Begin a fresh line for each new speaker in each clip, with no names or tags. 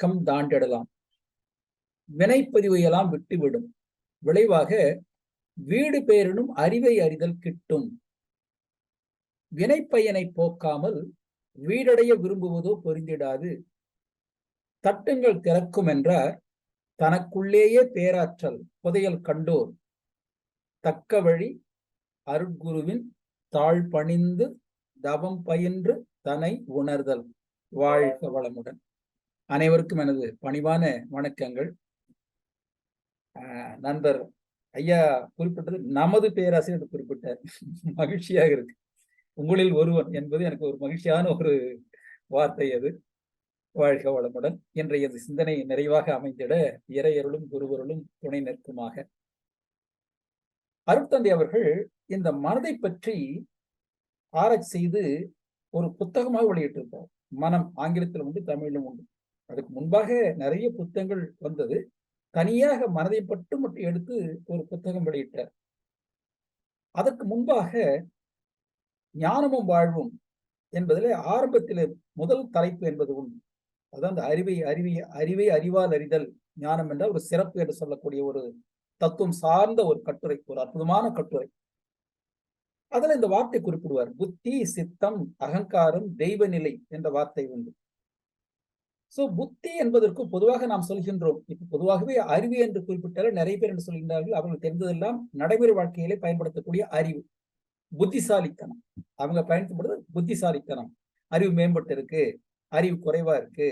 பக்கம் தாண்டிடலாம். வினைப்பதிவை எல்லாம் விட்டுவிடும். விளைவாக வீடு பேரினும் அறிவை அறிதல் கிட்டும். வினைப்பயனை போக்காமல் வீடடைய விரும்புவதோ பொருந்திடாது. தட்டுங்கள் திறக்கும் என்றார் தனக்குள்ளேயே பேராற்றல் புதையல் கண்டோர். தக்க வழி அருட்குருவின் தாழ் பணிந்து தவம் பயின்று தனை உணர்தல். வாழ்க வளமுடன். அனைவருக்கும் எனது பணிவான வணக்கங்கள். நண்பர் ஐயா குறிப்பிட்டது நமது பேராசிரியர் குறிப்பிட்டார். மகிழ்ச்சியாக இருக்கு. உங்களில் ஒருவன் என்பது எனக்கு ஒரு மகிழ்ச்சியான ஒரு வார்த்தை அது. வாழ்க வளமுடன். இன்றைய சிந்தனை நிறைவாக அமைந்திட இறையருளும் குருவருளும் துணை நிற்குமாக. அருட்தந்தை அவர்கள் இந்த மனதை பற்றி ஆராய்ச்சி செய்து ஒரு புத்தகமாக வெளியிட்டிருப்பார் மனம் ஆங்கிலத்தில் உண்டு தமிழிலும் உண்டு. அதுக்கு முன்பாக நிறைய புத்தகங்கள் வந்தது. தனியாக மனதை பட்டு மட்டும் எடுத்து ஒரு புத்தகம் வெளியிட்டார். அதற்கு முன்பாக ஞானமும் வாழ்வும் என்பதில் ஆரம்பத்தில் முதல் தலைப்பு என்பது உண்டு. அதான் அந்த அறிவை அறிவை அறிவை அறிவால் அறிதல். ஞானம் என்றால் ஒரு சிறப்பு என்று சொல்லக்கூடிய ஒரு தத்துவம் சார்ந்த ஒரு கட்டுரை ஒரு அற்புதமான கட்டுரை. அதுல இந்த வார்த்தை குறிப்பிடுவார். புத்தி சித்தம் அகங்காரம் தெய்வ நிலை என்ற வார்த்தை உண்டு. சோ புத்தி என்பதற்கு பொதுவாக நாம் சொல்கின்றோம். இப்ப பொதுவாகவே அறிவு என்று குறிப்பிட்டாலும் நிறைய பேர் என்று சொல்கின்றார்கள். அவர்கள் தெரிந்ததெல்லாம் நடைமுறை வாழ்க்கையிலே பயன்படுத்தக்கூடிய அறிவு. புத்திசாலித்தனம். அவங்க பயன்படுத்துறது புத்திசாலித்தனம். அறிவு மேம்பட்டு இருக்கு அறிவு குறைவா இருக்கு.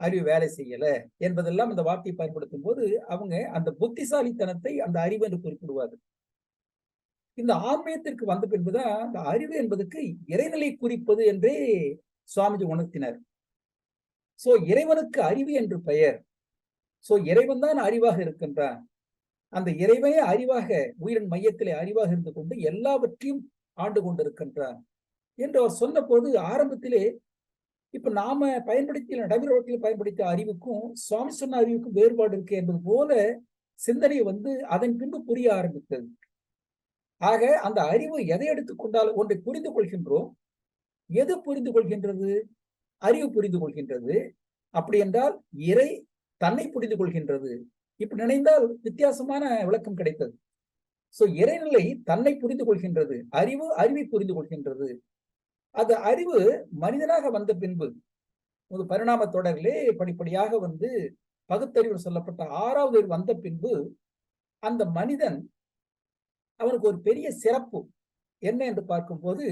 அறிவு வேலை செய்யல என்பதெல்லாம் இந்த வார்த்தையை பயன்படுத்தும் போது அவங்க அந்த புத்திசாலித்தனத்தை அந்த அறிவு என்று குறிப்பிடுவார்கள். இந்த ஆன்மீகத்திற்கு வந்த பின்புதான் அந்த அறிவு என்பதற்கு இறைநிலை குறிப்பது என்றே சுவாமிஜி உணர்த்தினார். சோ இறைவனுக்கு அறிவு என்று பெயர். சோ இறைவன் தான் அறிவாக இருக்கின்றான். அந்த இறைவனே அறிவாக உயிரின் மையத்திலே அறிவாக இருந்து கொண்டு எல்லாவற்றையும் ஆண்டு கொண்டிருக்கின்றான். என்று அவர் சொன்ன போது ஆரம்பத்திலே இப்ப நாம பயன்படுத்திய நடைமுறையில் பயன்படுத்திய அறிவுக்கும் சுவாமி சொன்ன அறிவுக்கும் வேறுபாடு இருக்கு என்பது போல சிந்தனை வந்து அதன் பின்பு புரிய ஆரம்பித்தது. ஆக அந்த அறிவு எதை எடுத்துக்கொண்டாலும் ஒன்றை புரிந்து கொள்கின்றோம்? எது புரிந்து கொள்கின்றது? அறிவு புரிந்து கொள்கின்றது? அப்படி என்றால் இறை தன்னை புரிந்து கொள்கின்றது. இப்படி நினைந்தால் வித்தியாசமான விளக்கம் கிடைத்தது. சோ இறைநிலை தன்னை புரிந்து கொள்கின்றது அறிவு அறிவை புரிந்து கொள்கின்றது. அது அறிவு மனிதனாக வந்த பின்பு ஒரு பரிணாம தொடரிலே படிப்படியாக வந்து பகுத்தறிவு சொல்லப்பட்ட ஆறாவது அறிவு வந்த பின்பு அந்த மனிதன் அவனுக்கு ஒரு பெரிய சிறப்பு என்ன என்று பார்க்கும்போது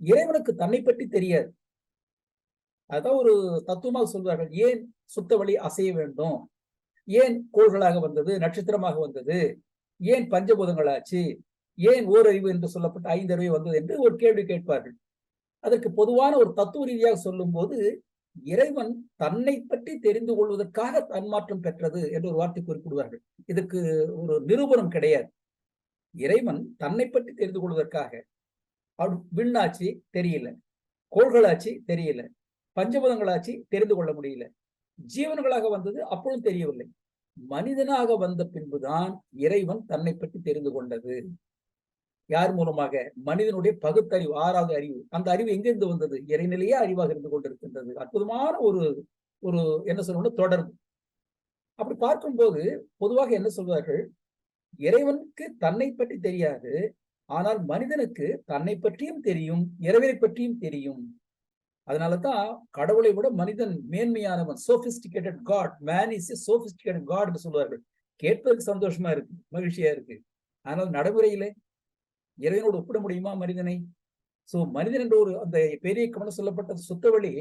இறைவனுக்கு தன்னை பற்றி தெரியாது. அதான் ஒரு தத்துவமாக சொல்வார்கள் ஏன் சுத்த வழி அசைய வேண்டும்? ஏன் கோள்களாக வந்தது? நட்சத்திரமாக வந்தது? ஏன் பஞ்சபூதங்களாச்சு ஏன் ஓரறிவு என்று சொல்லப்பட்ட ஐந்தறிவு வந்தது என்று ஒரு கேள்வி கேட்பார்கள். அதற்கு பொதுவான ஒரு தத்துவ ரீதியாக சொல்லும்போது இறைவன் தன்னை பற்றி தெரிந்து கொள்வதற்காக தன்மாற்றம் பெற்றது என்று ஒரு வார்த்தை குறிப்பிடுவார்கள். இதுக்கு ஒரு நிரூபணம் கிடையாது. இறைவன் தன்னை பற்றி தெரிந்து கொள்வதற்காக. விண்ணாச்சு தெரியல. கோள்களாச்சு தெரியல. பஞ்சபதங்களாச்சு தெரிந்து கொள்ள முடியல. ஜீவன்களாக வந்தது அப்பொழுதும் தெரியவில்லை. மனிதனாக வந்த பின்புதான் இறைவன் தன்னை பற்றி தெரிந்து கொண்டது. யார் மூலமாக? மனிதனுடைய பகுத்தறிவு ஆறாவது அறிவு. அந்த அறிவு எங்கிருந்து வந்தது? இறைநிலையே அறிவாக இருந்து கொண்டிருக்கின்றது. அற்புதமான ஒரு ஒரு என்ன சொல்லணும் தொடர்பு. அப்படி பார்க்கும்போது பொதுவாக என்ன சொல்வார்கள்? இறைவனுக்கு தன்னை பற்றி தெரியாது. ஆனால் மனிதனுக்கு தன்னை பற்றியும் தெரியும் இறைவனை பற்றியும் தெரியும். அதனாலதான் கடவுளை விட மனிதன் மேன்மையானவன் sophisticated god man is a sophisticated god என்று சொல்வார்கள். கேட்பதற்கு சந்தோஷமா இருக்கு மகிழ்ச்சியா இருக்கு. ஆனால் நடைமுறையிலே இறைவனோடு ஒப்பிட முடியுமா மனிதனை? சோ மனிதன் என்ற ஒரு அந்த பெரிய கவனம் சொல்லப்பட்ட சுத்தவழி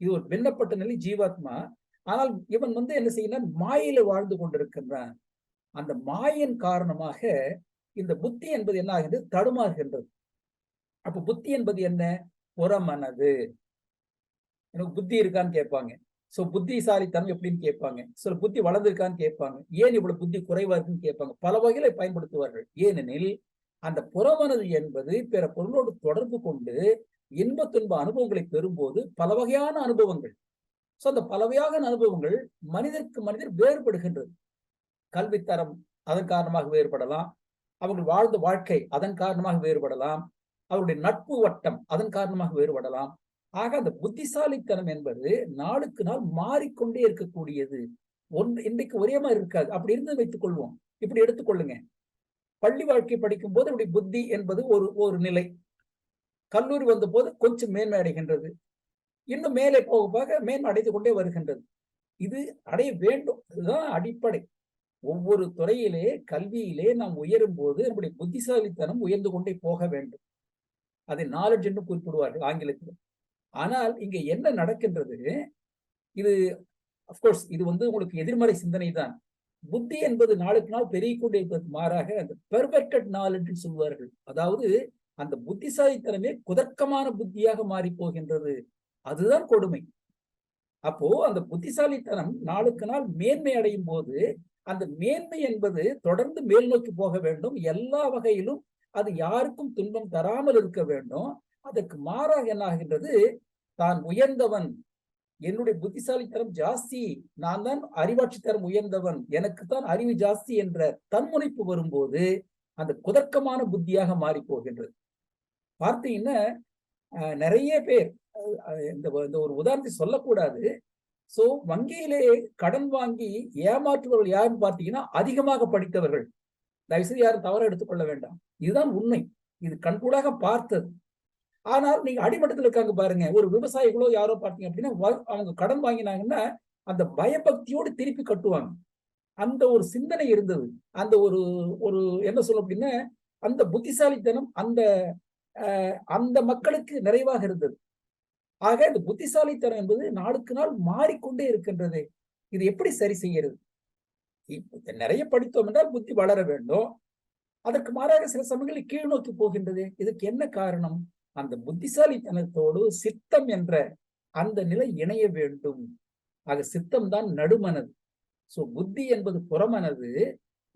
இது ஒரு விண்ணப்பட்ட நிலை ஜீவாத்மா. ஆனால் இவன் வந்து என்ன செய்யணும் மாயில வாழ்ந்து கொண்டிருக்கின்றான். அந்த மாயின் காரணமாக இந்த புத்தி என்பது என்ன ஆகின்றது? தடுமாறுகின்றது. அப்ப புத்தி என்பது என்ன? புறமனது. எனக்கு புத்தி இருக்கான்னு கேட்பாங்க. சோ புத்திசாலித்தனம் எப்படின்னு கேட்பாங்க. சில புத்தி வளர்ந்திருக்கான்னு கேட்பாங்க. ஏன் இவ்வளவு புத்தி குறைவா இருக்குன்னு கேட்பாங்க. பல வகையில பயன்படுத்துவார்கள். ஏனெனில் அந்த புறமனது என்பது பிற பொருளோடு தொடர்பு கொண்டு இன்ப துன்ப அனுபவங்களை பெறும்போது பல வகையான அனுபவங்கள். சோ அந்த பல வகையான அனுபவங்கள் மனிதருக்கு மனிதர் வேறுபடுகின்றது. கல்வித்தரம் அதன் காரணமாக வேறுபடலாம். அவர்கள் வாழ்ந்த வாழ்க்கை அதன் காரணமாக வேறுபடலாம். அவருடைய நட்பு வட்டம் அதன் காரணமாக வேறுபடலாம். ஆக அந்த புத்திசாலித்தனம் என்பது நாளுக்கு நாள் மாறிக்கொண்டே இருக்கக்கூடியது. ஒன்று இன்றைக்கு ஒரே மாதிரி இருக்காது. அப்படி இருந்து வைத்துக் கொள்வோம். இப்படி எடுத்துக்கொள்ளுங்க பள்ளி வாழ்க்கை படிக்கும் போது அப்படி புத்தி என்பது ஒரு ஒரு நிலை. கல்லூரி வந்த போது கொஞ்சம் மேன்மை அடைகின்றது. இன்னும் மேலே போக போக மேன்மை அடைந்து கொண்டே வருகின்றது. இது அடைய வேண்டும். இதுதான் அடிப்படை. ஒவ்வொரு துறையிலே கல்வியிலே நாம் உயரும் போது நம்முடைய புத்திசாலித்தனம் உயர்ந்து கொண்டே போக வேண்டும். அதை நாலெட்ஜ் என்று குறிப்பிடுவார்கள் ஆங்கிலத்தில். ஆனால் இங்க என்ன நடக்கின்றது? இது அப்கோர்ஸ் இது வந்து உங்களுக்கு எதிர்மறை சிந்தனை தான். புத்தி என்பது நாளுக்கு நாள் பெருகிக்கொண்டே இருப்பதற்கு மாறாக அந்த பெர்பெக்டட் நாள் என்று சொல்வார்கள். அதாவது அந்த புத்திசாலித்தனமே குதர்க்கமான புத்தியாக மாறி போகின்றது. அதுதான் கொடுமை. அப்போ அந்த புத்திசாலித்தனம் நாளுக்கு நாள் மேன்மை அடையும் போது அந்த மேன்மை என்பது தொடர்ந்து மேல் நோக்கி போக வேண்டும். எல்லா வகையிலும் அது யாருக்கும் துன்பம் தராமல் இருக்க வேண்டும். அதற்கு மாறாக என்ன ஆகின்றது? தான் உயர்ந்தவன். என்னுடைய புத்திசாலித்தனம் ஜாஸ்தி. நான் தான் அறிவாட்சி தரம் உயர்ந்தவன். எனக்கு தான் அறிவு ஜாஸ்தி என்ற தன்முனைப்பு வரும்போது அந்த குதர்க்கமான புத்தியாக மாறி போகின்றது. பார்த்தீங்கன்னா நிறைய பேர் இந்த ஒரு உதாரணத்தை சொல்லக்கூடாது. சோ வங்கியிலே கடன் வாங்கி ஏமாற்றுபவர்கள் யாருன்னு பார்த்தீங்கன்னா அதிகமாக படித்தவர்கள். தயவுசெய்து யாரும் தவற எடுத்துக்கொள்ள வேண்டாம். இதுதான் உண்மை. இது கண்கூடாக பார்த்தது. ஆனால் நீங்க அடிமட்டத்தில் இருக்காங்க பாருங்க. ஒரு விவசாயிகளோ யாரோ பார்த்தீங்க அப்படின்னா அவங்க கடன் வாங்கினாங்கன்னா அந்த பயபக்தியோடு திருப்பி கட்டுவாங்க. அந்த ஒரு சிந்தனை இருந்தது. அந்த ஒரு ஒரு என்ன சொல்ல அப்படின்னா அந்த புத்திசாலித்தனம் அந்த அந்த மக்களுக்கு நிறைவாக இருந்தது. ஆக இந்த புத்திசாலித்தனம் என்பது நாளுக்கு நாள் மாறிக்கொண்டே இருக்கின்றது. இது எப்படி சரி செய்யறது நிறைய படித்தோம் என்றால் புத்தி வளர வேண்டும். அதற்கு மாறாக சில சமயங்களில் கீழ் நோக்கி போகின்றது. இதுக்கு என்ன காரணம்? அந்த புத்திசாலித்தனத்தோடு சித்தம் என்ற அந்த நிலை இணைய வேண்டும். ஆக சித்தம் தான் நடுமனது. சோ புத்தி என்பது புறமனது.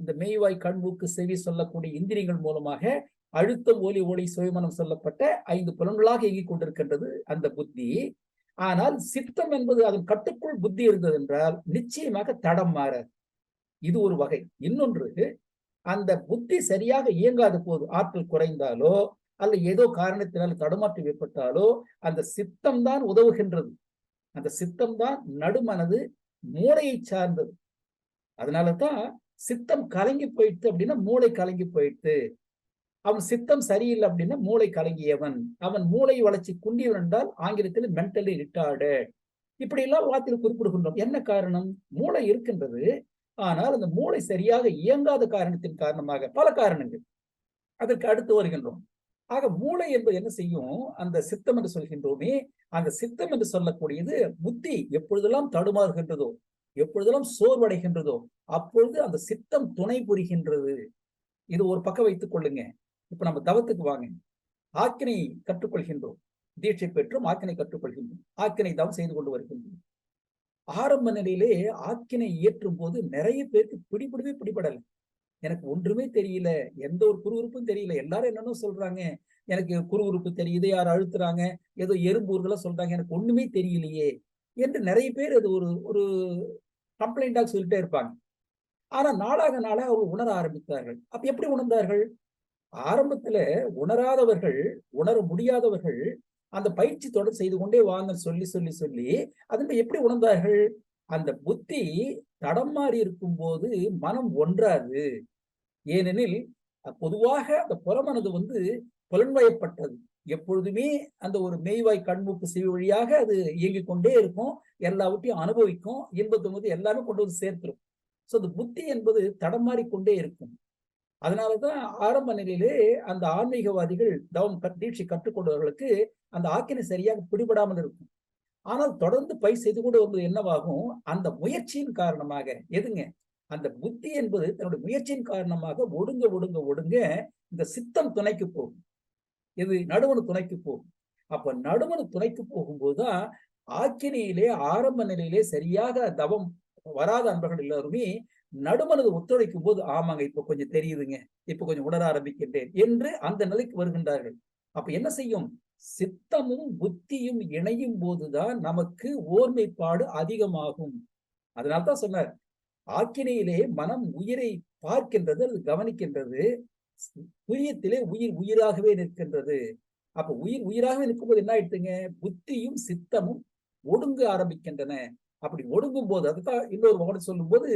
இந்த மெய்வாய் கண்மூக்கு செவி சொல்லக்கூடிய இந்திரியங்கள் மூலமாக அழுத்தம் ஒலி ஒளி சுயமனம் சொல்லப்பட்ட ஐந்து புலன்களாக இயங்கிக் கொண்டிருக்கின்றது அந்த புத்தி. ஆனால் சித்தம் என்பது அதன் கட்டுக்குள் புத்தி இருந்தது என்றால் நிச்சயமாக தடம் மாறாது. இது ஒரு வகை. இன்னொன்று அந்த புத்தி சரியாக இயங்காத போது ஆற்றல் குறைந்தாலோ அல்ல ஏதோ காரணத்தினால் தடுமாற்றம் ஏற்பட்டாலோ அந்த சித்தம் தான் உதவுகின்றது. அந்த சித்தம் தான் நடுமனது மூளையை சார்ந்தது. அதனால தான் சித்தம் கலங்கி போயிட்டு அப்படின்னா மூளை கலங்கி போயிட்டு அவன் சித்தம் சரியில்லை அப்படின்னா மூளை கலங்கியவன். அவன் மூளை வளர்ச்சி குண்டியவன் என்றால் ஆங்கிலத்தில் மென்டலி ரிட்டார்டு இப்படி எல்லாம் வார்த்தையில் குறிப்பிடுகின்றோம். என்ன காரணம்? மூளை இருக்கின்றது. ஆனால் அந்த மூளை சரியாக இயங்காத காரணத்தின் காரணமாக பல காரணங்கள். அதற்கு அடுத்து வருகின்றோம். ஆக மூளை என்பது என்ன செய்யும்? அந்த சித்தம் என்று சொல்கின்றோமே அந்த சித்தம் என்று சொல்லக்கூடியது புத்தி எப்பொழுதெல்லாம் தடுமாறுகின்றதோ எப்பொழுதெல்லாம் சோர்வடைகின்றதோ அப்பொழுது அந்த சித்தம் துணை புரிகின்றது. இது ஒரு பக்கம் வைத்துக் கொள்ளுங்க. இப்ப நம்ம தவத்துக்கு வாங்க. ஆக்கினை கற்றுக்கொள்கின்றோம். தீட்சை பெற்றும் ஆக்கினை கற்றுக்கொள்கின்றோம். ஆக்கினை தவம் செய்து கொண்டு வருகின்றோம். ஆரம்ப நிலையிலே ஆக்கினை இயற்றும் போது நிறைய பேருக்கு பிடிபடவே பிடிபடலை. எனக்கு ஒன்றுமே தெரியல எந்த ஒரு குறுகுறுப்பும் தெரியல. எல்லாரும் என்னன்னு சொல்றாங்க. எனக்கு குறுகுறுப்பு தெரியுது யார் அழுத்துறாங்க ஏதோ எறும்பூர்களா சொல்றாங்க. எனக்கு ஒண்ணுமே தெரியலையே என்று நிறைய பேர் அது ஒரு ஒரு கம்ப்ளைண்டாக சொல்லிட்டே இருப்பாங்க. ஆனா நாளாக நாளாக அவர்கள் உணர ஆரம்பித்தார்கள் அப்ப எப்படி உணர்ந்தார்கள்? ஆரம்பத்துல உணராதவர்கள் உணர முடியாதவர்கள் அந்த பயிற்சி தொடர் செய்து கொண்டே வாங்க சொல்லி சொல்லி சொல்லி அதன்படி எப்படி உணர்ந்தார்கள்? அந்த புத்தி தடம் மாறி இருக்கும் போது மனம் ஒன்றாது. ஏனெனில் பொதுவாக அந்த புறமனது வந்து புலன்வயப்பட்டது. எப்பொழுதுமே அந்த ஒரு மெய்வாய் கண்மூக்கு செவி வழியாக அது இயங்கிக் கொண்டே இருக்கும். எல்லாவற்றையும் அனுபவிக்கும். இன்பத்தை வந்து எல்லாமே கொண்டு வந்து சேர்த்துரும். ஸோ அந்த புத்தி என்பது தடமாறிக்கொண்டே மாறிக்கொண்டே இருக்கும். அதனாலதான் ஆரம்ப நிலையிலே அந்த ஆன்மீகவாதிகள் தவம் தீட்சை கற்றுக்கொண்டவர்களுக்கு அந்த ஆக்கினை சரியாக பிடிபடாமல் இருக்கும். ஆனால் தொடர்ந்து பயிர் செய்து கொண்டு வருவது என்னவாகும்? அந்த முயற்சியின் காரணமாக. எதுங்க? அந்த புத்தி என்பது தன்னுடைய முயற்சியின் காரணமாக ஒடுங்க ஒடுங்க ஒடுங்க இந்த சித்தம் துணைக்கு போகும். இது நடுவனு துணைக்கு போகும். அப்ப நடுவனு துணைக்கு போகும்போதுதான் ஆக்கினியிலே ஆரம்ப நிலையிலே சரியாக தவம் வராத அன்பர்கள் எல்லாருமே நடுமனது ஒத்துழைக்கும் போது ஆமாங்க இப்ப கொஞ்சம் தெரியுதுங்க இப்ப கொஞ்சம் உணர ஆரம்பிக்கின்றேன் என்று அந்த நிலைக்கு வருகின்றார்கள். அப்ப என்ன செய்யும்? சித்தமும் புத்தியும் இணையும் போதுதான் நமக்கு ஓர்மைப்பாடு அதிகமாகும். அதனால்தான் சொன்னார் ஆக்கினையிலே மனம் உயிரை பார்க்கின்றது அது கவனிக்கின்றது. புரியத்திலே உயிர் உயிராகவே நிற்கின்றது. அப்ப உயிர் உயிராக நிற்கும்போது என்ன ஆயிடுத்துங்க புத்தியும் சித்தமும் ஒடுங்க ஆரம்பிக்கின்றன. அப்படி ஒடுங்கும் போது அதுதான் இன்னொரு வகை சொல்லும் போது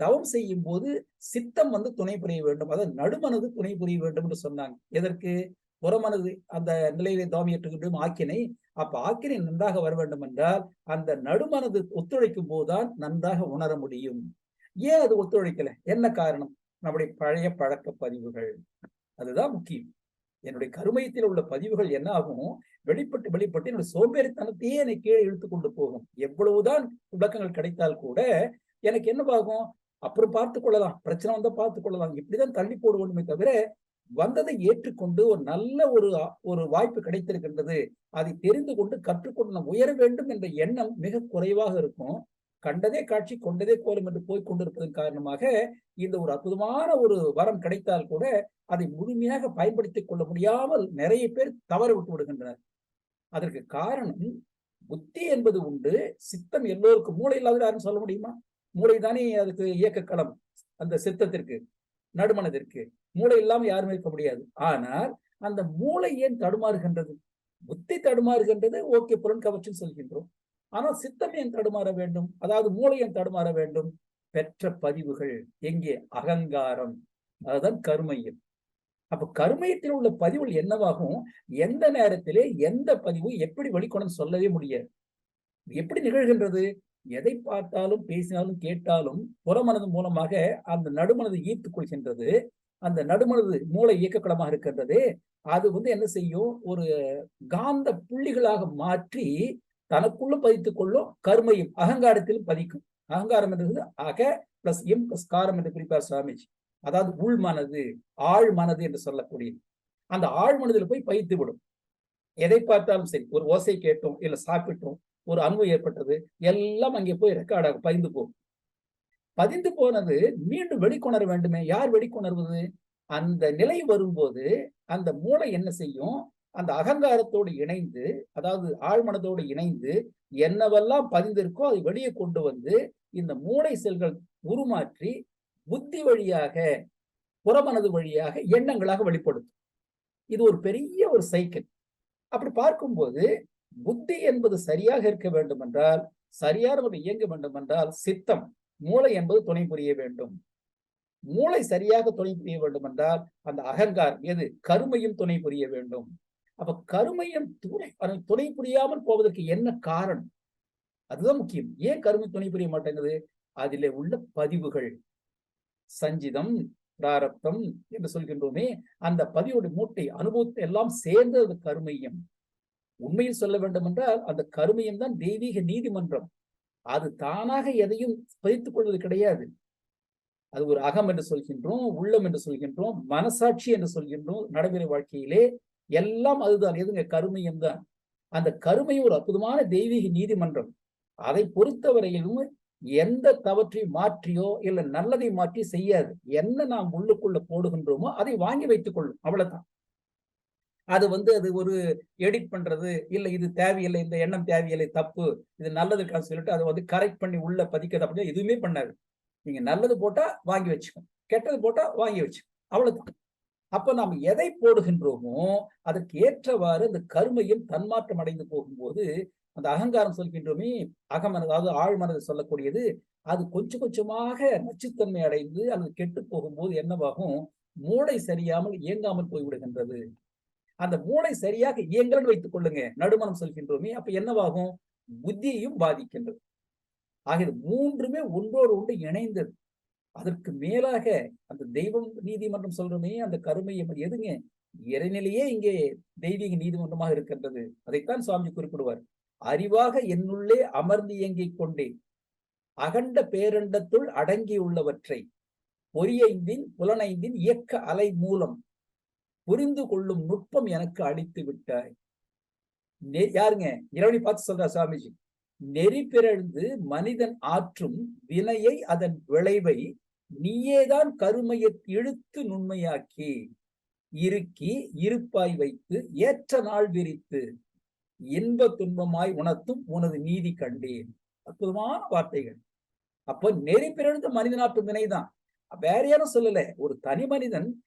தவம் செய்யும் போது சித்தம் வந்து துணை புரிய வேண்டும். அதாவது நடுமனது துணை புரிய வேண்டும் என்று சொன்னாங்க. எதற்கு? புறமனது அந்த நிலையிலே தவம் ஏற்றுக்கிட்டு ஆக்கினை. அப்ப ஆக்கினை நன்றாக வர வேண்டும் என்றால் அந்த நடுமனது ஒத்துழைக்கும் போதுதான் நன்றாக உணர முடியும். ஏன் அது ஒத்துழைக்கல? என்ன காரணம்? நம்முடைய பழைய பழக்க பதிவுகள். அதுதான் முக்கியம். என்னுடைய கருமையத்தில் உள்ள பதிவுகள் என்ன ஆகும் வெளிப்பட்டு வெளிப்பட்டு என்னுடைய சோம்பேறித்தனத்தையே என்னை கீழே இழுத்து கொண்டு போகும். எவ்வளவுதான் விளக்கங்கள் கிடைத்தால் கூட எனக்கு என்னவாகும் அப்புறம் பார்த்து கொள்ளலாம். பிரச்சனை வந்தா பார்த்து கொள்ளலாம். இப்படிதான் தள்ளி போடுவோமே தவிர வந்ததை ஏற்றுக்கொண்டு ஒரு நல்ல ஒரு ஒரு வாய்ப்பு கிடைத்திருக்கின்றது. அதை தெரிந்து கொண்டு கற்றுக்கொண்டு நாம் உயர வேண்டும் என்ற எண்ணம் மிக குறைவாக இருக்கும். கண்டதே காட்சி கொண்டதே கோலம் என்று போய் கொண்டிருப்பதன் காரணமாக இந்த ஒரு அற்புதமான ஒரு வரம் கிடைத்தால் கூட அதை முழுமையாக பயன்படுத்திக் கொள்ள முடியாமல் நிறைய பேர் தவறு விட்டு விடுகின்றனர். அதற்கு காரணம் புத்தி என்பது உண்டு. சித்தம் எல்லோருக்கும் மூளை இல்லாத யாரும் சொல்ல முடியுமா? மூளை தானே அதுக்கு இயக்க களம் அந்த சித்தத்திற்கு நடுமனதிற்கு. மூளை இல்லாமல் யாருமே இருக்க முடியாது. ஆனால் அந்த மூளை ஏன் தடுமாறுகின்றது? புத்தி தடுமாறுகின்றது ஓகே புலன்கவற்றில் சொல்கின்றோம். ஆனால் சித்தம் ஏன் தடுமாற வேண்டும்? அதாவது மூளை ஏன் தடுமாற வேண்டும்? பெற்ற பதிவுகள் எங்கே? அகங்காரம். அதுதான் கருமையம் அப்ப கருமையத்தில் உள்ள பதிவுகள் என்னவாகும்? எந்த நேரத்திலே எந்த பதிவு எப்படி வெளிக்கொணம் சொல்லவே முடியாது. எப்படி நிகழ்கின்றது? எதை பார்த்தாலும் பேசினாலும் கேட்டாலும் புறமனது மூலமாக அந்த நடுமனது ஈர்த்து கொள்கின்றது. அந்த நடுமனது மூளை இயக்கக்களமாக இருக்கின்றது. அது வந்து என்ன செய்யும்? ஒரு காந்த புள்ளிகளாக மாற்றி தனக்குள்ள பதித்துக் கொள்ளும் கருமையும் அகங்காரத்திலும் பதிக்கும். அகங்காரம் என்றது அக பிளஸ் எம் பிளஸ் காரம் என்று குறிப்பார் சுவாமிஜி. அதாவது உள் மனது ஆழ் மனது என்று சொல்லக்கூடியது. அந்த ஆழ் மனதில் போய் பயித்து விடும். எதை பார்த்தாலும் சரி ஒரு ஓசை கேட்டோம் இல்ல சாப்பிட்டோம் ஒரு அன்பு ஏற்பட்டது எல்லாம் அங்கே போய் ரெக்கார்டாக பதிந்து போகும். பதிந்து போனது மீண்டும் வெளிக்கொணர வேண்டுமே? யார் வெளிக்கொணர்வது அந்த நிலை வரும்போது அந்த மூளை என்ன செய்யும்? அந்த அகங்காரத்தோடு இணைந்து அதாவது ஆழ்மனதோடு இணைந்து என்னவெல்லாம் பதிந்திருக்கோ அதை வெளியே கொண்டு வந்து இந்த மூளை செல்கள் உருமாற்றி புத்தி வழியாக புறமனது வழியாக எண்ணங்களாக வெளிப்படுத்தும். இது ஒரு பெரிய ஒரு சைக்கிள். அப்படி பார்க்கும்போது புத்தி என்பது சரியாக இருக்க வேண்டும் என்றால் சரியான ஒரு இயங்க வேண்டும் என்றால் சித்தம் மூளை என்பது துணை புரிய வேண்டும். மூளை சரியாக துணை புரிய வேண்டும் என்றால் அந்த அகங்காரம் எது? கருமையும் துணை புரிய வேண்டும். அப்ப கருமையும் துணை துணை புரியாமல் போவதற்கு என்ன காரணம்? அதுதான் முக்கியம். ஏன் கருமை துணை புரிய மாட்டேங்குது? அதிலே உள்ள பதிவுகள். சஞ்சிதம் பிராரப்தம் என்று சொல்கின்றோமே அந்த பதிவுடைய மூட்டை அனுபவத்தை எல்லாம் சேர்ந்தது கருமையம். உண்மையில் சொல்ல வேண்டும் என்றால் அந்த கருமையம் தான் தெய்வீக நீதிமன்றம். அது தானாக எதையும் பதித்துக் கொள்வது கிடையாது. அது ஒரு அகம் என்று சொல்கின்றோம் உள்ளம் என்று சொல்கின்றோம் மனசாட்சி என்று சொல்கின்றோம் நடைமுறை வாழ்க்கையிலே. எல்லாம் அதுதான். எதுங்க? கருமையம் தான் அந்த கருமை ஒரு அற்புதமான தெய்வீக நீதிமன்றம். அதை பொறுத்தவரையிலும் எந்த தவற்றை மாற்றியோ இல்ல நல்லதை மாற்றி செய்யாது. என்ன நாம் உள்ளுக்குள்ள போடுகின்றோமோ அதை வாங்கி வைத்துக் கொள்ளும். அவ்வளவுதான். அது வந்து அது ஒரு எடிட் பண்றது. இல்ல இது தேவையில்லை இந்த எண்ணம் தேவையில்லை தப்பு இது நல்லதுக்கான சொல்லிட்டு அதை வந்து கரெக்ட் பண்ணி உள்ள பதிக்கிறது அப்படின்னா எதுவுமே பண்ணாது. நீங்க நல்லது போட்டா வாங்கி வச்சுக்கோம் கெட்டது போட்டா வாங்கி வச்சுக்கோம் அவ்வளவுதான். அப்ப நாம் எதை போடுகின்றோமோ அதற்கு ஏற்றவாறு அந்த கருமையும் தன்மாற்றம் அடைந்து போகும்போது அந்த அகங்காரம் சொல்கின்றோமே அகமன அதாவது ஆழ்மனது சொல்லக்கூடியது அது கொஞ்சம் கொஞ்சமாக நச்சுத்தன்மை அடைந்து அல்லது கெட்டு போகும்போது என்னவாகும்? மூளை சரியாமல் இயங்காமல் போய்விடுகின்றது. அந்த மூளை சரியாக இயங்கலன்னு வைத்துக் கொள்ளுங்க. நடுமனம் சொல்கின்றோமே அப்ப என்னவாகும்? புத்தியையும் பாதிக்கின்றது. ஆகிய மூன்றுமே ஒன்றோடு ஒன்று இணைந்தது அதற்கு மேலாக அந்த தெய்வம் நீதிமன்றம் சொல்றமே அந்த கருமையம் எதுங்க? இறைநிலையே இங்கே தெய்வீக நீதிமன்றமாக இருக்கின்றது. அதைத்தான் சுவாமி குறிப்பிடுவார். அறிவாக என்னுள்ளே அமர்ந்து இயங்கிக் கொண்டேன் அகண்ட பேரண்டத்துள் அடங்கியுள்ளவற்றை பொறியைந்தின் புலனைந்தின் இயக்க அலை மூலம் புரிந்து கொள்ளும் நுட்பம் எனக்கு அளித்து விட்டாய். யாருங்க? இரவணி பார்த்து சொல்ற சுவாமிஜி. நெறி பிறழ்ந்து மனிதன் ஆற்றும் வினையை அதன் விளைவை நீயேதான் கருமையை இழுத்து நுண்மையாக்கி இறுக்கி இருப்பாய் வைத்து ஏற்ற நாள் விரித்து இன்ப துன்பமாய் உணர்த்தும் உனது நீதி கண்டேன். அற்புதமான வார்த்தைகள். அப்போ நெறி பிறந்த மனிதனாட்டு வினைதான். வேற யாரும் சொல்லல. ஒரு தனி மனிதன்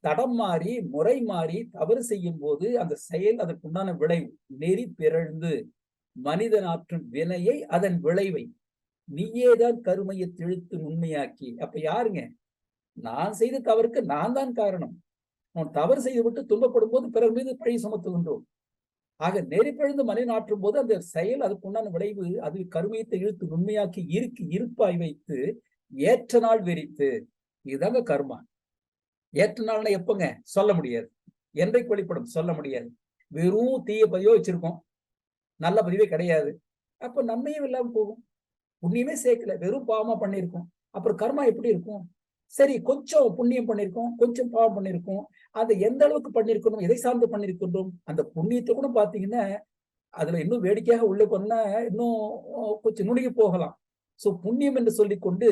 தடம் மாறி முறை மாறி தவறு செய்யும் போது அந்த செயல் அதற்குண்டான விளைவு. நெறி பிறழ்ந்து மனிதன் ஆற்றும் வினையை அதன் விளைவை நீயேதான் கருமையை திழுத்து உண்மையாக்கி அப்ப யாருங்க? நான் செய்த தவறுக்கு நான் தான் காரணம். அவன் தவறு செய்துவிட்டு துன்பப்படும் போது பிறர் மீது பழி சுமத்துகின்றோம். ஆக நெறிப்பெழுந்து மலை நாற்றும் போது அந்த செயல் அதுக்கு உண்டான விளைவு அது கருமையத்தை இழுத்து உண்மையாக்கி இருக்கு இருப்பாய் வைத்து ஏற்ற நாள் வெறித்து இதுதாங்க கர்மா. ஏற்ற நாள்னா எப்பங்க? சொல்ல முடியாது. என்றைக்கு வெளிப்படும்? சொல்ல முடியாது. வெறும் தீய பதிவோ வச்சிருக்கோம். நல்ல பதிவே கிடையாது. அப்ப நன்மையும் இல்லாமல் போகும். புண்ணியமே சேர்க்கல. வெறும் பாவமா பண்ணியிருக்கோம். அப்புறம் கர்மா எப்படி இருக்கும்? சரி கொஞ்சம் புண்ணியம் பண்ணியிருக்கோம். கொஞ்சம் பாவம் பண்ணியிருக்கோம். அதை எந்த அளவுக்கு பண்ணியிருக்கணும்? எதை சார்ந்து பண்ணியிருக்கின்றோம்? அந்த புண்ணியத்தை கூட பாத்தீங்கன்னா அதுல இன்னும் வேடிக்கையாக உள்ள போனா இன்னும் கொஞ்சம் நுணுகி போகலாம். சோ புண்ணியம் என்று சொல்லி கொண்டு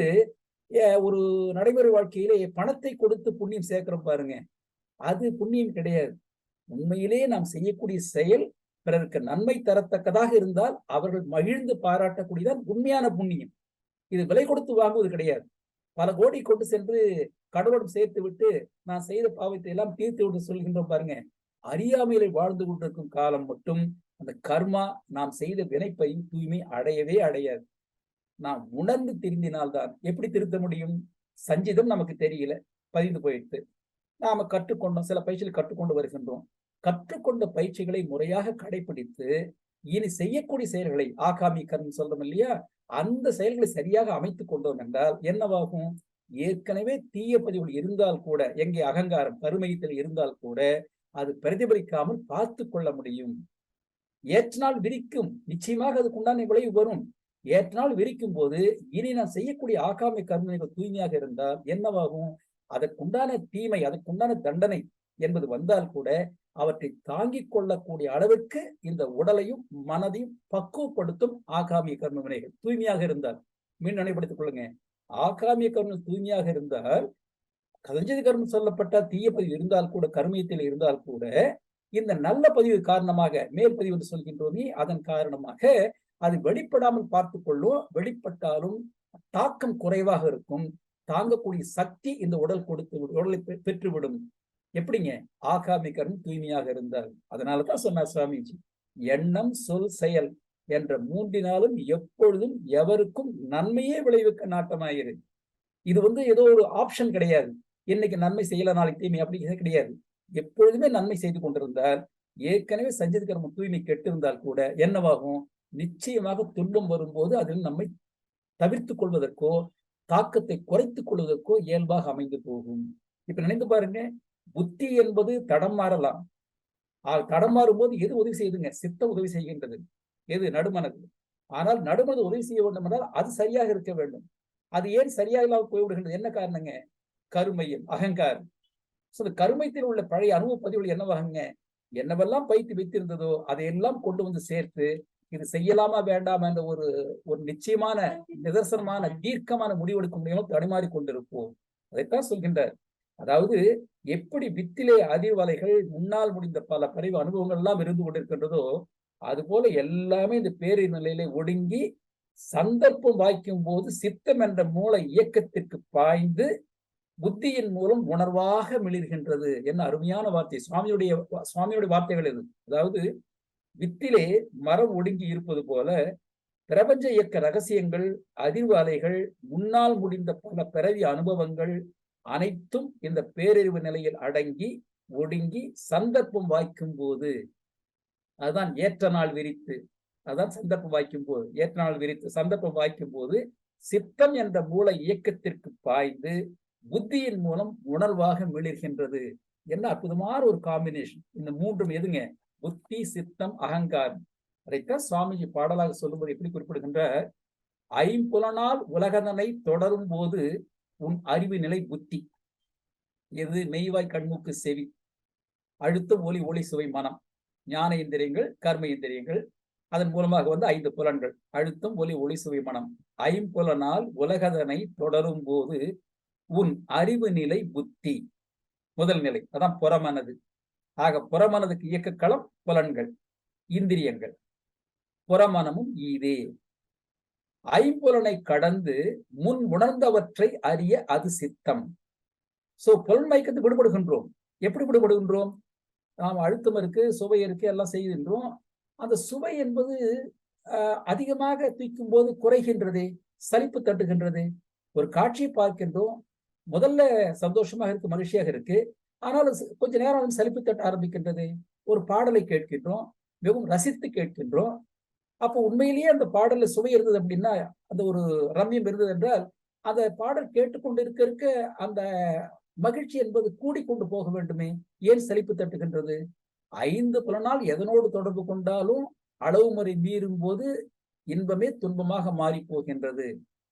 ஒரு நடைமுறை வாழ்க்கையிலே பணத்தை கொடுத்து புண்ணியம் சேர்க்கிறோம் பாருங்க. அது புண்ணியம் கிடையாது. உண்மையிலேயே நாம் செய்யக்கூடிய செயல் பிறருக்கு நன்மை தரத்தக்கதாக இருந்தால் அவர்கள் மகிழ்ந்து பாராட்டக்கூடியதான் உண்மையான புண்ணியம். இது விலை கொடுத்து வாங்குவது கிடையாது. பல கோடி கொண்டு சென்று கடவுளும் சேர்த்து விட்டு நான் செய்த பாவத்தை எல்லாம் தீர்த்து விட்டு சொல்கின்றோம் பாருங்க. அறியாமையில வாழ்ந்து கொண்டிருக்கும் காலம் மட்டும் அந்த கர்மா நாம் செய்த வினைப்பையும் தூய்மை அடையவே அடையாது. நாம் உணர்ந்து திருந்தினால்தான் எப்படி திருத்த முடியும்? சஞ்சிதம் நமக்கு தெரியல. பதிந்து போயிட்டு நாம கற்றுக்கொண்டோம். சில பயிற்சியில் கற்றுக்கொண்டு வருகின்றோம். கற்றுக்கொண்ட பயிற்சிகளை முறையாக கடைபிடித்து இனி செய்யக்கூடிய செயல்களை ஆகாமி கர்மம் சொல்றோம் இல்லையா? அந்த செயல்களை சரியாக அமைத்துக் கொண்டோம் என்றால் என்னவாகும்? ஏற்கனவே தீய பதிவுகள் இருந்தால் கூட எங்கே அகங்காரம் பருமையத்தில் இருந்தால் கூட அது பிரதிபலிக்காமல் பார்த்து கொள்ள முடியும். ஏற்றினால் விரிக்கும் நிச்சயமாக அதுக்குண்டான விளைவு வரும். ஏற்றினால் விரிக்கும் போது இனி நான் செய்யக்கூடிய ஆகாமி கர்மங்கள் தூய்மையாக இருந்தால் என்னவாகும்? அதற்குண்டான தீமை அதற்குண்டான தண்டனை என்பது வந்தால் கூட அவற்றை தாங்கிக் கொள்ளக்கூடிய அளவிற்கு இந்த உடலையும் மனதையும் பக்குவப்படுத்தும் ஆகாமிய கர்ம வினைகள் தூய்மையாக இருந்தால் மீன் நினைப்படுத்திக் கொள்ளுங்க. ஆகாமிய கர்மம் தூய்மையாக இருந்தால் கதஞ்சதி கர்மம் சொல்லப்பட்ட தீய பதிவு இருந்தால் கூட கர்மியத்தில் இருந்தால் கூட இந்த நல்ல பதிவு காரணமாக மேல் பதிவு என்று சொல்கின்றோமே அதன் காரணமாக அது வெளிப்படாமல் பார்த்து கொள்ளும் வெளிப்பட்டாலும் தாக்கம் குறைவாக இருக்கும். தாங்கக்கூடிய சக்தி இந்த உடல் கொடுத்து உடலை பெற்றுவிடும். எப்படிங்க? ஆகாமிகரும் தூய்மையாக இருந்தார். அதனாலதான் சொன்னார் சுவாமிஜி எண்ணம் சொல் செயல் என்ற மூன்றினாலும் எப்பொழுதும் எவருக்கும் நன்மையே விளைவிக்க நாட்டமாயிரு. இது வந்து ஏதோ ஒரு ஆப்ஷன் கிடையாது. இன்னைக்கு நன்மை செய்யல நாளைக்கு தீமை அப்படி கிடையாது. எப்பொழுதுமே நன்மை செய்து கொண்டிருந்தால் ஏற்கனவே சஞ்சது கர்மம் தூய்மை கெட்டிருந்தால் கூட என்னவாகும்? நிச்சயமாக துன்பம் வரும்போது அதில் நம்மை தவிர்த்து கொள்வதற்கோ தாக்கத்தை குறைத்துக் கொள்வதற்கோ இயல்பாக அமைந்து போகும். இப்ப நினைந்து பாருங்க புத்தி என்பது தடம் மாறலாம். தடம் மாறும் போது எது உதவி செய்யுதுங்க? சித்த உதவி செய்கின்றது. எது? நடுமனது ஆனால் நடுமனது உதவி செய்ய வேண்டும் என்றால் அது சரியாக இருக்க வேண்டும். அது ஏன் சரியாக இல்லாமல் போய்விடுகின்றது? என்ன காரணங்க? கருமையில். அகங்காரம். கருமையத்தில் உள்ள பழைய அனுபவ பதிவுகள் என்னவாகுங்க என்னவெல்லாம் பைத்து வைத்திருந்ததோ அதையெல்லாம் கொண்டு வந்து சேர்த்து இது செய்யலாமா வேண்டாமா என்ற ஒரு ஒரு நிச்சயமான நிதர்சனமான தீர்க்கமான முடிவெடுக்க முடியாமல் தடுமாறி கொண்டிருப்போம். அதைத்தான் சொல்கின்றார். அதாவது எப்படி வித்திலே அதிர்வலைகள் முன்னால் முடிந்த பல பரிவு அனுபவங்கள் எல்லாம் இருந்து கொண்டிருக்கின்றதோ அது போல எல்லாமே இந்த பேரின் நிலையிலே ஒடுங்கி சந்தர்ப்பம் வாய்க்கும் போது சித்தம் என்ற மூல இயக்கத்திற்கு பாய்ந்து புத்தியின் மூலம் உணர்வாக மிளிர்கின்றது என்ன அருமையான வார்த்தை சுவாமியுடைய சுவாமியுடைய வார்த்தைகள் இது. அதாவது வித்திலே மரம் ஒடுங்கி இருப்பது போல பிரபஞ்ச இயக்க ரகசியங்கள் அதிர்வு அலைகள் முன்னால் முடிந்த பல பிறவி அனுபவங்கள் அனைத்தும் இந்த பேரறிவு நிலையில் அடங்கி ஒடுங்கி சந்தர்ப்பம் வாய்க்கும் போது அதுதான் ஏற்ற நாள் விரித்து அதுதான் சந்தர்ப்பம் வாய்க்கும் போது ஏற்ற நாள் விரித்து சந்தர்ப்பம் வாய்க்கும் போது சித்தம் என்ற மூல இயக்கத்திற்கு பாய்ந்து புத்தியின் மூலம் உணர்வாக மிளிர்கின்றது. என்ன அற்புதமான ஒரு காம்பினேஷன் இந்த மூன்றும் எதுங்க? புத்தி சித்தம் அகங்காரம். அதைத்தான் சுவாமிஜி பாடலாக சொல்லும்போது எப்படி குறிப்பிடுகின்ற ஐம்புலனால் உலகதனை தொடரும் போது உன் அறிவு நிலை புத்தி. எது மெய்வாய் கண்மூக்கு செவி. அழுத்தம் ஒளி ஒளி சுவை மனம். ஞான இந்திரியங்கள் கர்ம இந்திரியங்கள். அதன் மூலமாக வந்து ஐந்து புலன்கள். அழுத்தம் ஒலி ஒளி சுவை மனம். ஐம்புலனால் உலகதனை தொடரும் போது உன் அறிவு நிலை புத்தி. முதல் நிலை அதான் புறமனது. ஆக புறமனதுக்கு இயக்க களம் புலன்கள் இந்திரியங்கள். புறமனமும் ஈதே ஐம்புலனை கடந்து முன் உணர்ந்தவற்றை அறிய அது சித்தம். சோ புலன் மயக்கத்தை விடுபடுகின்றோம். எப்படி விடுபடுகின்றோம்? நாம் அழுத்தம் இருக்கு சுவை இருக்கு எல்லாம் செய்கின்றோம். அந்த சுவை என்பது ஆஹ், அதிகமாக தூக்கும் போது குறைகின்றது சலிப்பு தட்டுகின்றது. ஒரு காட்சியை பார்க்கின்றோம். முதல்ல சந்தோஷமாக இருக்கு மகிழ்ச்சியாக இருக்கு. ஆனால் கொஞ்ச நேரம் வந்து சலிப்பு தட்ட ஆரம்பிக்கின்றது. ஒரு பாடலை கேட்கின்றோம் மிகவும் ரசித்து கேட்கின்றோம். அப்போ உண்மையிலேயே அந்த பாடல்ல சுவை இருந்தது அப்படின்னா அந்த ஒரு ரம்யம் இருந்தது என்றால் அந்த பாடல் கேட்டுக்கொண்டு இருக்க இருக்க அந்த மகிழ்ச்சி என்பது கூடிக்கொண்டு போக வேண்டுமே? ஏன் செழிப்பு தட்டுகின்றது? ஐந்து புலனால் எதனோடு தொடர்பு கொண்டாலும் அளவு முறை மீறும் போது இன்பமே துன்பமாக மாறி போகின்றது.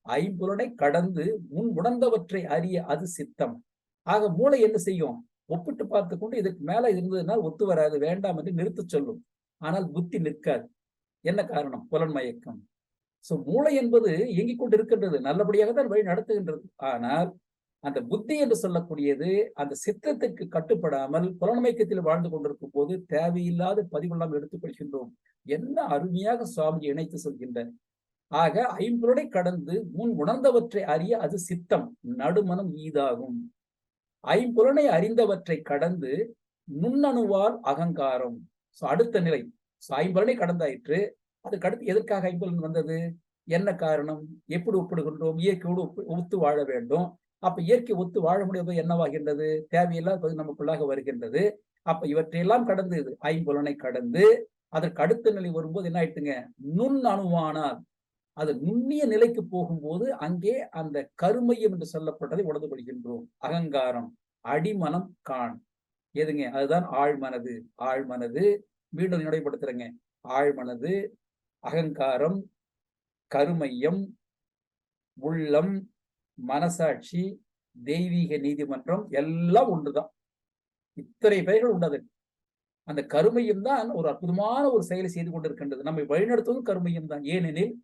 ஐம்புலனை கடந்து முன் உணர்ந்தவற்றை அறிய அது சித்தம். ஆக மூளை என்ன செய்யும்? ஒப்பிட்டு பார்த்து கொண்டு இதுக்கு மேல இருந்ததுனால் ஒத்து வராது வேண்டாம் என்று நிறுத்த சொல்லும். ஆனால் புத்தி நிற்காது. என்ன காரணம்? புலன் மயக்கம். சோ மூளை என்பது இயங்கிக் கொண்டு இருக்கின்றது நல்லபடியாக தான் வழி நடத்துகின்றது. ஆனால் அந்த புத்தி என்று சொல்லக்கூடியது அந்த சித்தத்துக்கு கட்டுப்படாமல் புலன்மயக்கத்தில் வாழ்ந்து கொண்டிருக்கும் போது தேவையில்லாத பதிவெல்லாம் எடுத்துக்கொள்கின்றோம் என்ன அருமையாக சுவாமி இணைத்து சொல்கின்றார். ஆக ஐம்பொருளை கடந்து முன் உணர்ந்தவற்றை அறிய அது சித்தம் நடுமனம் ஈதாகும். ஐம்புலனை அறிந்தவற்றை கடந்து நுண்ணணுவால் அகங்காரம். சோ அடுத்த நிலை. சோ கடந்தாயிற்று. அதுக்கு அடுத்து எதற்காக ஐம்பலன் வந்தது? என்ன காரணம்? எப்படி ஒப்பிடுகின்றோம்? இயற்கையோடு ஒப்பு- ஒத்து வாழ வேண்டும். அப்ப இயற்கை ஒத்து வாழ முடியாத என்னவாகின்றது? தேவையில்லாத நமக்குள்ளாக வருகின்றது. அப்ப இவற்றையெல்லாம் கடந்து இது ஐம்புலனை கடந்து அதற்கு அடுத்த நிலை வரும்போது என்ன ஆயிட்டுங்க நுண் அணுவானால். அது நுண்ணிய நிலைக்கு போகும்போது அங்கே அந்த கருமையம் என்று சொல்லப்பட்டதை உணர்ந்து கொள்கின்றோம். அகங்காரம் அடிமனம் காண் எதுங்க? அதுதான் ஆழ்மனது. ஆழ்மனது மீண்டும் நினைவுபடுத்துறேங்க ஆழ்மனது அகங்காரம் கருமையம் உள்ளம் மனசாட்சி தெய்வீக நீதிமன்றம் எல்லாம் ஒன்றுதான். இத்தனை பெயர்கள் உள்ளது அந்த கருமையும் தான் ஒரு அற்புதமான ஒரு செயலை செய்து கொண்டிருக்கின்றது. நம்மை வழிநடத்துவதும் கருமையும் தான். ஏனெனில்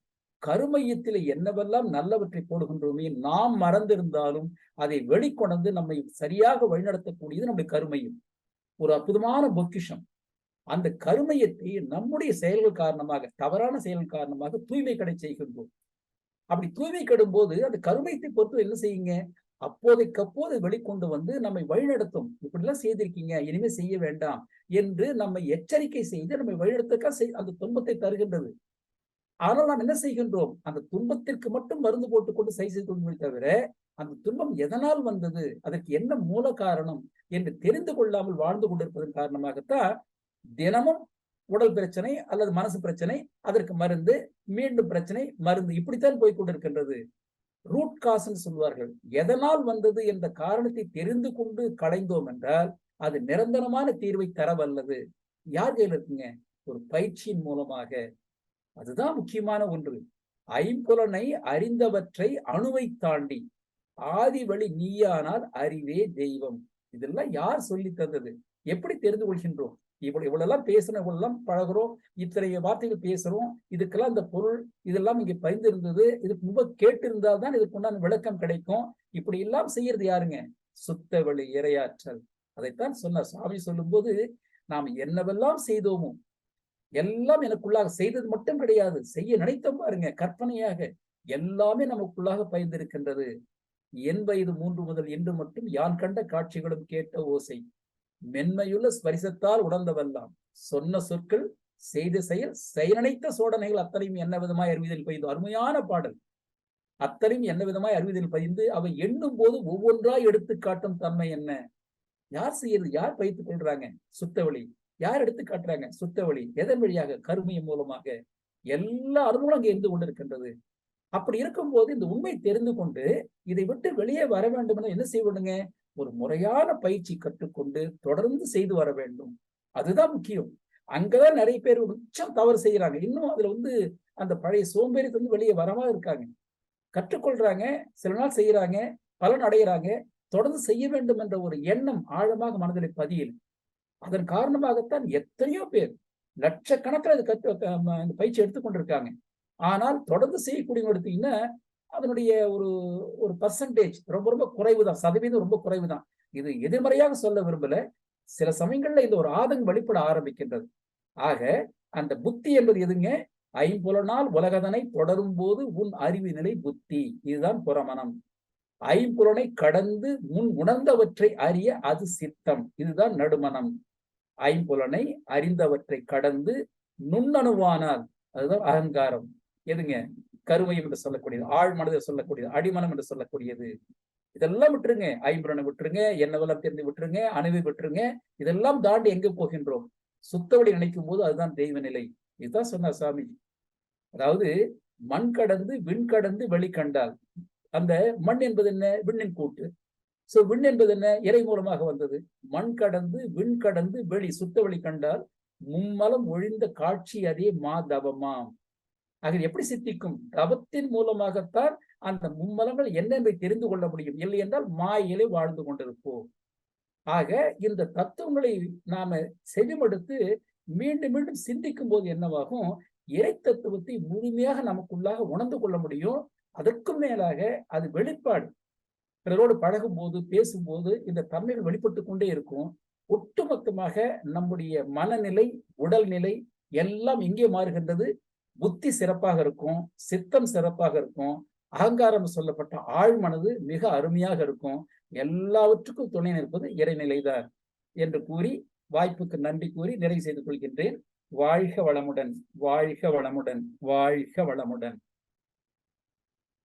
கருமையத்தில் என்னவெல்லாம் நல்லவற்றை போடுகின்றோமே நாம் மறந்திருந்தாலும் அதை வெளிக்கொணர்ந்து நம்மை சரியாக வழிநடத்தக்கூடியது நம்முடைய கருமையும். ஒரு அற்புதமான பொக்கிஷம். அந்த கருமையத்தை நம்முடைய செயல்கள் காரணமாக தவறான செயல்கள் காரணமாக தூய்மை கடை செய்கின்றோம். அப்படி தூய்மை கெடும்போது அந்த கருமையத்தை பொறுத்து என்ன செய்யுங்க? அப்போதைக்கு அப்போது வெளிக்கொண்டு வந்து நம்மை வழிநடத்தும். இப்படிலாம் செய்திருக்கீங்க இனிமே செய்ய வேண்டாம் என்று நம்மை எச்சரிக்கை செய்து நம்மை வழிநடத்தக்கா செய் அந்த துன்பத்தை தருகின்றது. ஆனால் நாம் என்ன செய்கின்றோம்? அந்த துன்பத்திற்கு மட்டும் மருந்து போட்டுக்கொண்டு சரி செய்து கொள்வதை தவிர அந்த துன்பம் எதனால் வந்தது? அதற்கு என்ன மூல காரணம்? என்று தெரிந்து கொள்ளாமல் வாழ்ந்து கொண்டிருப்பதன் காரணமாகத்தான் தினமும் உடல் பிரச்சனை அல்லது மனசு பிரச்சனை அதற்கு மருந்து மீண்டும் பிரச்சனை மருந்து இப்படித்தான் போய் கொண்டிருக்கின்றது. ரூட் காசுன்னு சொல்வார்கள். எதனால் வந்தது என்ற காரணத்தை தெரிந்து கொண்டு களைந்தோம் என்றால் அது நிரந்தரமான தீர்வை தர வல்லது யார் கையில் இருக்குங்க? ஒரு பயிற்சியின் மூலமாக. அதுதான் முக்கியமான ஒன்று. ஐம்புலனை அறிந்தவற்றை அணுவை தாண்டி ஆதி வழி நீயானால் அறிவே தெய்வம். இதெல்லாம் யார் சொல்லி தந்தது? எப்படி தெரிந்து கொள்கின்றோம்? இவ்வளவு இவ்வளவு பேசணும் இவ்வளவு பழகுறோம் இத்தனை வார்த்தைகள் பேசுறோம் இதுக்கெல்லாம் இந்த பொருள் இதெல்லாம் இங்க பதிந்திருந்தது இதுக்கு முன்பு கேட்டிருந்தால் தான் இதுக்கு உண்டான விளக்கம் கிடைக்கும். இப்படி எல்லாம் செய்யறது யாருங்க? சுத்த வழி இரையாற்றல். அதைத்தான் சொன்னார் சாமி சொல்லும்போது நாம் என்னவெல்லாம் செய்தோமோ எல்லாம் எனக்குள்ளாக செய்தது மட்டும் கிடையாது செய்ய நினைத்தோம் பாருங்க கற்பனையாக எல்லாமே நமக்குள்ளாக பயந்திருக்கின்றது என் வயது மூன்று முதல் என்று மட்டும் யான் கண்ட காட்சிகளும் கேட்ட ஓசை. மென்மையுள்ள ஸ்பரிசத்தால் உணர்ந்தவெல்லாம் சொன்ன சொற்கள் செய்த செயல் செயலனைத்த சோடனைகள் அத்தனையும் என்ன விதமாய் அறிவிதில் பதிந்து அருமையான பாடல். அத்தனையும் என்ன விதமாய் அறிவிதில் பதிந்து அவை எண்ணும் போது ஒவ்வொன்றாய் எடுத்து காட்டும் தன்மை என்ன? யார் செய்யறது? யார் பயித்துக் கொள்றாங்க? சுத்த வழி யார் எடுத்து காட்டுறாங்க? சுத்த வழி எதன் வழியாக? கருமையின் மூலமாக. எல்லா அனுபவம் அங்கே இருந்து கொண்டிருக்கின்றது. அப்படி இருக்கும்போது இந்த உண்மை தெரிந்து கொண்டு இதை விட்டு வெளியே வர வேண்டும் என என்ன செய்ய ஒரு முறையான பயிற்சி கற்றுக்கொண்டு தொடர்ந்து செய்து வர வேண்டும். அதுதான் முக்கியம். அங்கதான் நிறைய பேர் உச்சம் தவறு செய்யறாங்க இன்னும் அதுல வந்து அந்த பழைய சோம்பேறித்து வந்து வெளியே வரமா இருக்காங்க. கற்றுக்கொள்றாங்க சில நாள் செய்யறாங்க பலன் அடைகிறாங்க தொடர்ந்து செய்ய வேண்டும் என்ற ஒரு எண்ணம் ஆழமாக மனதில் பதியல். அதன் காரணமாகத்தான் எத்தனையோ பேர் லட்சக்கணக்கில் அது கற்று பயிற்சி எடுத்துக்கொண்டிருக்காங்க. ஆனால் தொடர்ந்து செய்யக்கூடிய எடுத்தீங்கன்னா அதனுடைய ஒரு ஒரு பர்சன்டேஜ் ரொம்ப ரொம்ப குறைவு தான் சதவீதம் ரொம்ப குறைவு தான் இது எதிர்மறையாக சொல்ல விரும்பல. சில சமயங்கள்ல இந்த ஒரு ஆதங்கம் வெளிப்பட ஆரம்பிக்கின்றது. ஆக அந்த புத்தி என்பது எதுங்க? ஐம்புலனால் உலகதனை தொடரும் போது உன் அறிவு நிலை புத்தி. இதுதான் புறமனம். ஐம்புலனை கடந்து முன் உணர்ந்தவற்றை அறிய அது சித்தம். இதுதான் நடுமனம். ஐம்புலனை அறிந்தவற்றை கடந்து நுண்ணணுவானால் அதுதான் அகங்காரம். எதுங்க? கருமையம் என்று சொல்லக்கூடியது ஆழ் மனதை சொல்லக்கூடியது அடிமனம் என்று சொல்லக்கூடியது. இதெல்லாம் விட்டுருங்க. ஐம்புலனை விட்டுருங்க என்னவெல்லாம் தெரிந்து விட்டுருங்க அணுவை விட்டுருங்க. இதெல்லாம் தாண்டி எங்க போகின்றோம்? சுத்தவழி நினைக்கும் போது அதுதான் தெய்வ நிலை. இதுதான் சொன்னார் சாமி. அதாவது மண் கடந்து விண் கடந்து வெளி கண்டால் அந்த மண் என்பது என்ன? விண்ணின் கூட்டு. சோ விண் என்பது என்ன? இறை மூலமாக வந்தது. மண் கடந்து விண் கடந்து வெளி சுத்த வெளி கண்டால் மும்மலம் ஒழிந்த காட்சி அதே மாதவமாம். ஆக எப்படி சித்திக்கும்? தவத்தின் மூலமாகத்தான் அந்த மும்மலங்கள் என்ன தெரிந்து கொள்ள முடியும்? இல்லை என்றால் மாயிலே வாழ்ந்து கொண்டிருப்போம். ஆக இந்த தத்துவங்களை நாம செவிமடுத்து மீண்டும் மீண்டும் சிந்திக்கும் போது என்னவாகும்? இறை தத்துவத்தை முழுமையாக நமக்குள்ளாக உணர்ந்து கொள்ள முடியும். அதற்கும் மேலாக அது வெளிப்பாடு. பிறரோடு பழகும் போது பேசும்போது இந்த தன்மைகள் வெளிப்பட்டு கொண்டே இருக்கும். ஒட்டுமொத்தமாக நம்முடைய மனநிலை உடல்நிலை எல்லாம் எங்கே மாறுகின்றது. புத்தி சிறப்பாக இருக்கும் சித்தம் சிறப்பாக இருக்கும் அகங்காரம் சொல்லப்பட்ட ஆழ்மனது மிக அருமையாக இருக்கும். எல்லாவற்றுக்கும் துணை நிற்பது இறைநிலைதான் என்று கூறி வாய்ப்புக்கு நன்றி கூறி நிறைவு செய்து கொள்கின்றேன். வாழ்க வளமுடன் வாழ்க வளமுடன் வாழ்க வளமுடன்.